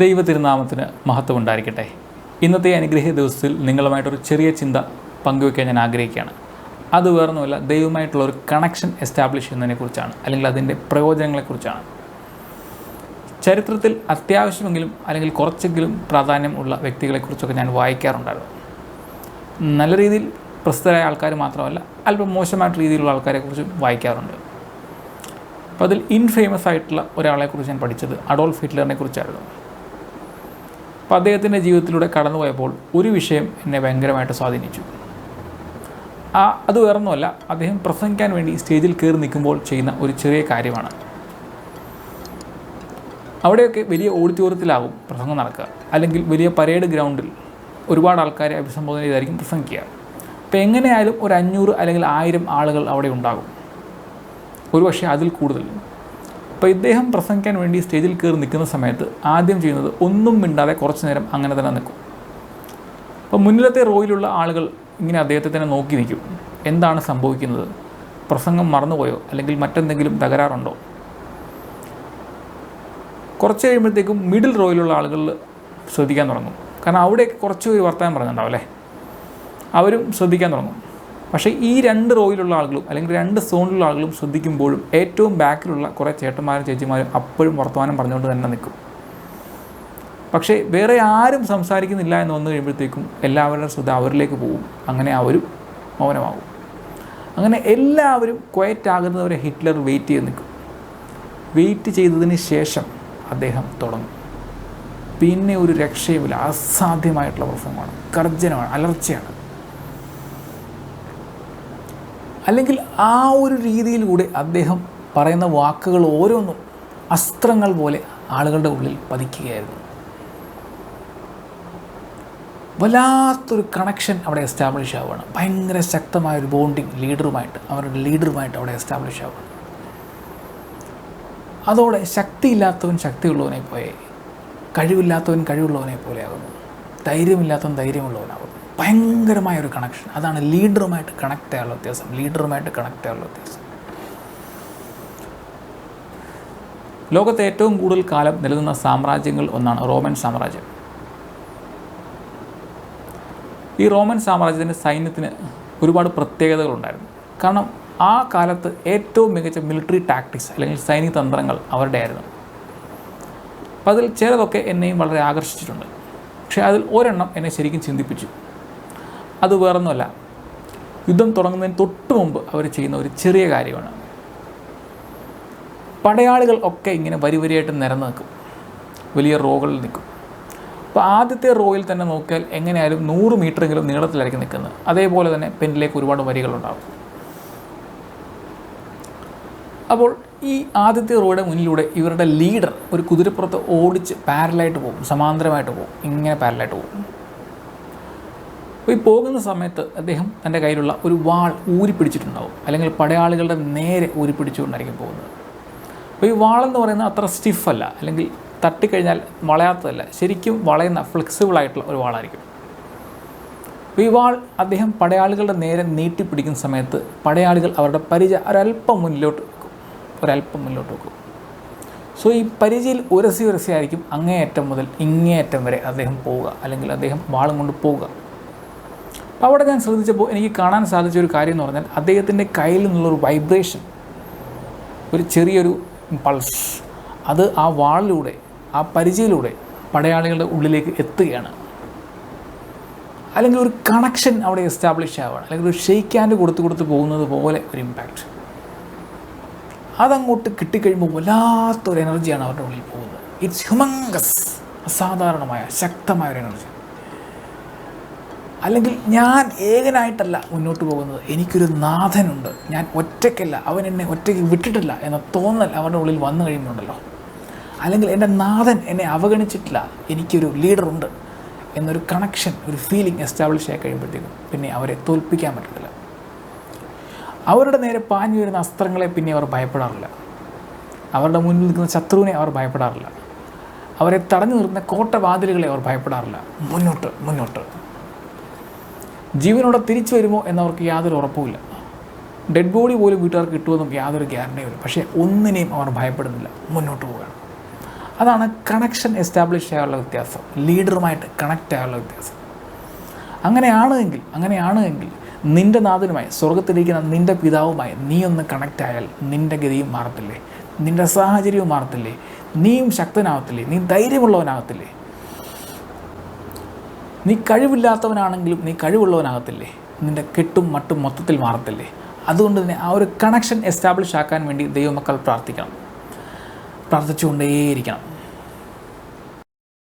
ദൈവ തിരുനാമത്തിന് മഹത്വം ഉണ്ടായിരിക്കട്ടെ ഇന്നത്തെ അനുഗ്രഹ ദിവസത്തിൽ നിങ്ങളുമായിട്ടൊരു ചെറിയ ചിന്ത പങ്കുവയ്ക്കാൻ ഞാൻ ആഗ്രഹിക്കുകയാണ്. അത് വേറൊന്നുമല്ല ദൈവമായിട്ടുള്ള ഒരു കണക്ഷൻ എസ്റ്റാബ്ലിഷ് ചെയ്യുന്നതിനെക്കുറിച്ചാണ് അല്ലെങ്കിൽ അതിന്റെ പ്രയോജനങ്ങളെക്കുറിച്ചാണ്. ചരിത്രത്തിൽ അത്യാവശ്യമെങ്കിലും അല്ലെങ്കിൽ കുറച്ചെങ്കിലും പ്രാധാന്യം ഉള്ള വ്യക്തികളെക്കുറിച്ചൊക്കെ ഞാൻ വായിക്കാറുണ്ടായിരുന്നു. നല്ല രീതിയിൽ പ്രസിദ്ധരായ ആൾക്കാർ മാത്രമല്ല അല്പം മോശമായിട്ട് രീതിയിലുള്ള ആൾക്കാരെക്കുറിച്ചും വായിക്കാറുണ്ട്. അപ്പോൾ അതിൽ ഇൻഫേമസ് ആയിട്ടുള്ള ഒരാളെക്കുറിച്ച് ഞാൻ പഠിച്ചത് അഡോൾഫ് ഹിറ്റ്ലറിനെ കുറിച്ചായിരുന്നു അപ്പോൾ അദ്ദേഹത്തിന്റെ ജീവിതത്തിലൂടെ കടന്നുപോയപ്പോൾ ഒരു വിഷയം എന്നെ ഭയങ്കരമായിട്ട് സ്വാധീനിച്ചു. ആ അത് വേറൊന്നുമല്ല അദ്ദേഹം പ്രസംഗിക്കാൻ വേണ്ടി സ്റ്റേജിൽ കയറി നിൽക്കുമ്പോൾ ചെയ്യുന്ന ഒരു ചെറിയ കാര്യമാണ്. അവിടെയൊക്കെ വലിയ ഓഡിറ്റോറിയത്തിലാവും പ്രസംഗം നടക്കുക. അല്ലെങ്കിൽ വലിയ പരേഡ് ഗ്രൗണ്ടിൽ ഒരുപാട് ആൾക്കാരെ അഭിസംബോധന ചെയ്തായിരിക്കും പ്രസംഗിക്കുക. അപ്പോൾ എങ്ങനെയായാലും ഒരു അഞ്ഞൂറ് അല്ലെങ്കിൽ ആയിരം ആളുകൾ അവിടെ ഉണ്ടാകും. ഒരുപക്ഷെ അതിൽ കൂടുതൽ. അപ്പോൾ ഇദ്ദേഹം പ്രസംഗിക്കാൻ വേണ്ടി സ്റ്റേജിൽ കയറി നിൽക്കുന്ന സമയത്ത് ആദ്യം ചെയ്യുന്നത് ഒന്നും മിണ്ടാതെ കുറച്ച് നേരം അങ്ങനെ തന്നെ നിൽക്കും. അപ്പോൾ മുന്നിലത്തെ റോയിലുള്ള ആളുകൾ ഇങ്ങനെ അദ്ദേഹത്തെ തന്നെ നോക്കി നിൽക്കും. എന്താണ് സംഭവിക്കുന്നത്? പ്രസംഗം മറന്നുപോയോ? അല്ലെങ്കിൽ മറ്റെന്തെങ്കിലും തകരാറുണ്ടോ? കുറച്ച് കഴിയുമ്പോഴത്തേക്കും മിഡിൽ റോയിലുള്ള ആളുകൾ ശ്രദ്ധിക്കാൻ തുടങ്ങും. കാരണം അവിടെയൊക്കെ കുറച്ച് പേര് വർത്തമാനം പറഞ്ഞിട്ടുണ്ടാവും അല്ലേ? അവരും ശ്രദ്ധിക്കാൻ തുടങ്ങും. പക്ഷേ ഈ രണ്ട് റോയിലുള്ള ആളുകളും അല്ലെങ്കിൽ രണ്ട് സോണിലുള്ള ആളുകളും ശ്രദ്ധിക്കുമ്പോഴും ഏറ്റവും ബാക്കിലുള്ള കുറേ ചേട്ടന്മാരും ചേച്ചിമാരും അപ്പോഴും വർത്തമാനം പറഞ്ഞുകൊണ്ട് തന്നെ നിൽക്കും. പക്ഷേ വേറെ ആരും സംസാരിക്കുന്നില്ല എന്ന് വന്നു കഴിയുമ്പോഴത്തേക്കും എല്ലാവരുടെ ശ്രദ്ധ അവരിലേക്ക് പോകും. അങ്ങനെ അവരും മൗനമാകും. അങ്ങനെ എല്ലാവരും ക്വയറ്റ് ആകുന്നവരെ ഹിറ്റ്ലർ വെയിറ്റ് ചെയ്ത് നിൽക്കും. വെയിറ്റ് ചെയ്തതിന് ശേഷം അദ്ദേഹം തുടങ്ങും. പിന്നെ ഒരു രക്ഷയുമില്ല. അസാധ്യമായിട്ടുള്ള പ്രസംഗമാണ്. കർജനമാണ് അലർച്ചയാണ്. അല്ലെങ്കിൽ ആ ഒരു രീതിയിലൂടെ അദ്ദേഹം പറയുന്ന വാക്കുകൾ ഓരോന്നും അസ്ത്രങ്ങൾ പോലെ ആളുകളുടെ ഉള്ളിൽ പതിക്കുകയായിരുന്നു. വല്ലാത്തൊരു കണക്ഷൻ അവിടെ എസ്റ്റാബ്ലിഷ് ആവുകയാണ്. ഭയങ്കര ശക്തമായ ഒരു ബോണ്ടിങ് ലീഡറുമായിട്ട് അവരുടെ ലീഡറുമായിട്ട് അവിടെ എസ്റ്റാബ്ലിഷ് ആവുകയാണ്. അതോടെ ശക്തിയില്ലാത്തവൻ ശക്തിയുള്ളവനെ പോയേ കഴിവില്ലാത്തവൻ കഴിവുള്ളവനെ പോലെയാകുന്നു ധൈര്യമില്ലാത്തവൻ ധൈര്യമുള്ളവനാകുന്നു. ഭയങ്കരമായ ഒരു കണക്ഷൻ അതാണ് ലീഡറുമായിട്ട് കണക്ട് ചെയ്യാനുള്ള വ്യത്യാസം. ലീഡറുമായിട്ട് കണക്ട് ചെയ്യാനുള്ള വ്യത്യാസം. ലോകത്തെ ഏറ്റവും കൂടുതൽ കാലം നിലനിന്ന സാമ്രാജ്യങ്ങൾ ഒന്നാണ് റോമൻ സാമ്രാജ്യം. ഈ റോമൻ സാമ്രാജ്യത്തിന്റെ സൈന്യത്തിന് ഒരുപാട് പ്രത്യേകതകളുണ്ടായിരുന്നു കാരണം ആ കാലത്ത് ഏറ്റവും മികച്ച മിലിറ്ററി ടാക്ടിക്സ് അല്ലെങ്കിൽ സൈനിക തന്ത്രങ്ങൾ അവരുടെ ആയിരുന്നു. അപ്പോൾ അതിൽ ചിലതൊക്കെ എന്നെയും വളരെ ആകർഷിച്ചിട്ടുണ്ട്. പക്ഷേ അതിൽ ഒരെണ്ണം എന്നെ ശരിക്കും ചിന്തിപ്പിച്ചു. അത് വേറൊന്നുമല്ല. യുദ്ധം തുടങ്ങുന്നതിന് തൊട്ട് മുമ്പ് അവർ ചെയ്യുന്ന ഒരു ചെറിയ കാര്യമാണ്. പടയാളികൾ ഒക്കെ ഇങ്ങനെ വരി വരിയായിട്ട് നിരന്ന് നിൽക്കും. വലിയ റോകളിൽ നിൽക്കും. അപ്പോൾ ആദ്യത്തെ റോയിൽ തന്നെ നോക്കിയാൽ എങ്ങനെയായാലും നൂറ് മീറ്ററെങ്കിലും നീളത്തിലായിരിക്കും നിൽക്കുന്നത്. അതേപോലെ തന്നെ പെന്നിലേക്ക് ഒരുപാട് വരികളുണ്ടാകും അപ്പോൾ ഈ ആദ്യത്തെ റോയുടെ മുന്നിലൂടെ ഇവരുടെ ലീഡർ ഒരു കുതിരപ്പുറത്ത് ഓടിച്ച് പാരലായിട്ട് പോകും. സമാന്തരമായിട്ട് പോകും. ഇങ്ങനെ പാരലായിട്ട് പോകും. അപ്പോൾ ഈ പോകുന്ന സമയത്ത് അദ്ദേഹം തന്റെ കയ്യിലുള്ള ഒരു വാൾ ഊരിപ്പിടിച്ചിട്ടുണ്ടാവും. അല്ലെങ്കിൽ പടയാളികളുടെ നേരെ ഊരിപ്പിടിച്ചുകൊണ്ടായിരിക്കും പോകുന്നത്. അപ്പോൾ ഈ വാളെന്ന് പറയുന്നത് അത്ര സ്റ്റിഫല്ല അല്ലെങ്കിൽ തട്ടിക്കഴിഞ്ഞാൽ വളയാത്തതല്ല. ശരിക്കും വളയുന്ന ഫ്ലെക്സിബിളായിട്ടുള്ള ഒരു വാളായിരിക്കും. അപ്പോൾ ഈ വാൾ അദ്ദേഹം പടയാളികളുടെ നേരെ നീട്ടിപ്പിടിക്കുന്ന സമയത്ത് പടയാളികൾ അവരുടെ പരിചയ ഒരല്പം മുന്നിലോട്ട് വെക്കും. ഒരല്പം മുന്നിലോട്ട് വെക്കും. സോ ഈ പരിചയിൽ ഉരസി ഉരസിയായിരിക്കും അങ്ങേയറ്റം മുതൽ ഇങ്ങേയറ്റം വരെ അദ്ദേഹം പോവുക. അല്ലെങ്കിൽ അദ്ദേഹം വാളും കൊണ്ട് പോവുക. അവിടെ ഞാൻ ശ്രദ്ധിച്ചപ്പോൾ എനിക്ക് കാണാൻ സാധിച്ച ഒരു കാര്യം എന്ന് പറഞ്ഞാൽ അദ്ദേഹത്തിന്റെ കയ്യിൽ നിന്നുള്ളൊരു വൈബ്രേഷൻ ഒരു ചെറിയൊരു പൾസ് അത് ആ വാളിലൂടെ ആ പരിചയയിലൂടെ പടയാളികളുടെ ഉള്ളിലേക്ക് എത്തുകയാണ്. അല്ലെങ്കിൽ ഒരു കണക്ഷൻ അവിടെ എസ്റ്റാബ്ലിഷ് ആവുകയാണ് അല്ലെങ്കിൽ ഒരു ഷെയ്ക്ക് ഹാൻഡ് കൊടുത്ത് കൊടുത്ത് പോകുന്നത് പോലെ ഒരു ഇമ്പാക്റ്റ് അതങ്ങോട്ട് കിട്ടിക്കഴിയുമ്പോൾ വല്ലാത്തൊരു എനർജിയാണ് അവരുടെ ഉള്ളിൽ പോകുന്നത്. ഇറ്റ്സ് ഹ്യൂമങ്കസ് അസാധാരണമായ ശക്തമായ ഒരു എനർജി അല്ലെങ്കിൽ ഞാൻ ഏകനായിട്ടല്ല മുന്നോട്ട് പോകുന്നത്. എനിക്കൊരു നാഥനുണ്ട്. ഞാൻ ഒറ്റയ്ക്കല്ല. അവൻ എന്നെ ഒറ്റയ്ക്ക് വിട്ടിട്ടില്ല എന്ന തോന്നൽ അവരുടെ ഉള്ളിൽ വന്നു കഴിയുന്നുണ്ടല്ലോ അല്ലെങ്കിൽ എന്റെ നാഥൻ എന്നെ അവഗണിച്ചിട്ടില്ല. എനിക്കൊരു ലീഡറുണ്ട് എന്നൊരു കണക്ഷൻ ഒരു ഫീലിംഗ് എസ്റ്റാബ്ലിഷ് ആയി കഴിയുമ്പോഴത്തേക്കും പിന്നെ അവരെ തോൽപ്പിക്കാൻ പറ്റത്തില്ല. അവരുടെ നേരെ പാഞ്ഞു വരുന്ന അസ്ത്രങ്ങളെ പിന്നെ അവർ ഭയപ്പെടാറില്ല. അവരുടെ മുന്നിൽ നിൽക്കുന്ന ശത്രുവിനെ അവർ ഭയപ്പെടാറില്ല. അവരെ തടഞ്ഞു നിർത്തുന്ന കോട്ടവാതിലുകളെ അവർ ഭയപ്പെടാറില്ല. മുന്നോട്ട് മുന്നോട്ട്. ജീവനോടെ തിരിച്ചു വരുമോ എന്നവർക്ക് യാതൊരു ഉറപ്പുമില്ല. ഡെഡ് ബോഡി പോലും വീട്ടുകാർക്ക് കിട്ടുമെന്നും യാതൊരു ഗ്യാരണ്ടിയുമില്ല പക്ഷേ ഒന്നിനെയും അവർ ഭയപ്പെടുന്നില്ല. മുന്നോട്ട് പോവുകയാണ്. അതാണ് കണക്ഷൻ എസ്റ്റാബ്ലിഷ് ചെയ്യാനുള്ള വ്യത്യാസം. ലീഡറുമായിട്ട് കണക്റ്റ് ആയുള്ള വ്യത്യാസം. അങ്ങനെയാണ് എങ്കിൽ അങ്ങനെയാണ് എങ്കിൽ നിന്റെ നാഥനുമായി സ്വർഗത്തിലിരിക്കുന്ന നിന്റെ പിതാവുമായി നീ ഒന്ന് കണക്റ്റ് ആയാൽ നിന്റെ ഗതിയും മാറത്തില്ലേ? നിന്റെ സാഹചര്യവും മാറത്തില്ലേ? നീയും ശക്തനാകത്തില്ലേ നീ ധൈര്യമുള്ളവനാകത്തില്ലേ നീ കഴിവില്ലാത്തവനാണെങ്കിലും നീ കഴിവുള്ളവനാകത്തില്ലേ? നിന്റെ കെട്ടും മട്ടും മൊത്തത്തിൽ മാറത്തില്ലേ? അതുകൊണ്ട് തന്നെ ആ ഒരു കണക്ഷൻ എസ്റ്റാബ്ലിഷ് ആക്കാൻ വേണ്ടി ദൈവമക്കൾ പ്രാർത്ഥിക്കണം. പ്രാർത്ഥിച്ചുകൊണ്ടേയിരിക്കണം.